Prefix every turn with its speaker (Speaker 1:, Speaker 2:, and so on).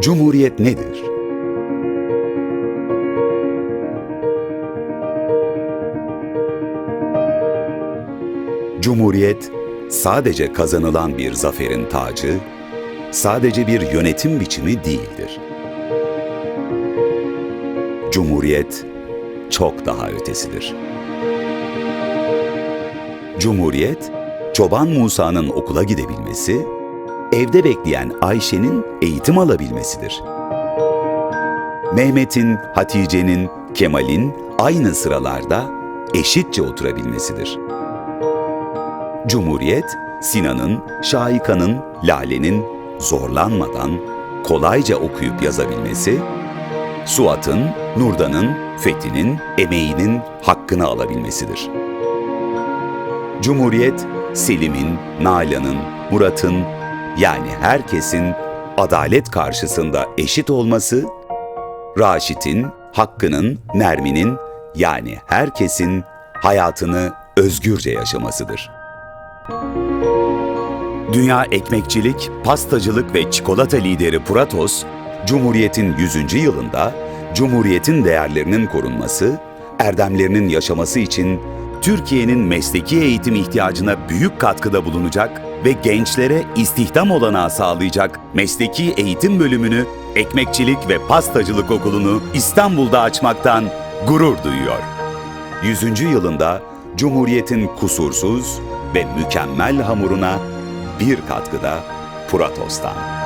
Speaker 1: Cumhuriyet nedir? Cumhuriyet sadece kazanılan bir zaferin tacı, sadece bir yönetim biçimi değildir. Cumhuriyet çok daha ötesidir. Cumhuriyet, Çoban Musa'nın okula gidebilmesi, evde bekleyen Ayşe'nin eğitim alabilmesidir. Mehmet'in, Hatice'nin, Kemal'in aynı sıralarda eşitçe oturabilmesidir. Cumhuriyet, Sinan'ın, Şahika'nın, Lale'nin zorlanmadan kolayca okuyup yazabilmesi, Suat'ın, Nurdan'ın, Fethi'nin, emeğinin hakkını alabilmesidir. Cumhuriyet, Selim'in, Nalan'ın, Murat'ın yani herkesin adalet karşısında eşit olması, Raşit'in, Hakkı'nın, Nermin'in yani herkesin hayatını özgürce yaşamasıdır. Dünya ekmekçilik, pastacılık ve çikolata lideri Puratos, Cumhuriyet'in 100. yılında Cumhuriyet'in değerlerinin korunması, erdemlerinin yaşaması için Türkiye'nin mesleki eğitim ihtiyacına büyük katkıda bulunacak ve gençlere istihdam olanağı sağlayacak mesleki eğitim bölümünü Ekmekçilik ve Pastacılık Okulu'nu İstanbul'da açmaktan gurur duyuyor. 100. yılında Cumhuriyet'in kusursuz ve mükemmel hamuruna bir katkıda Puratos'tan.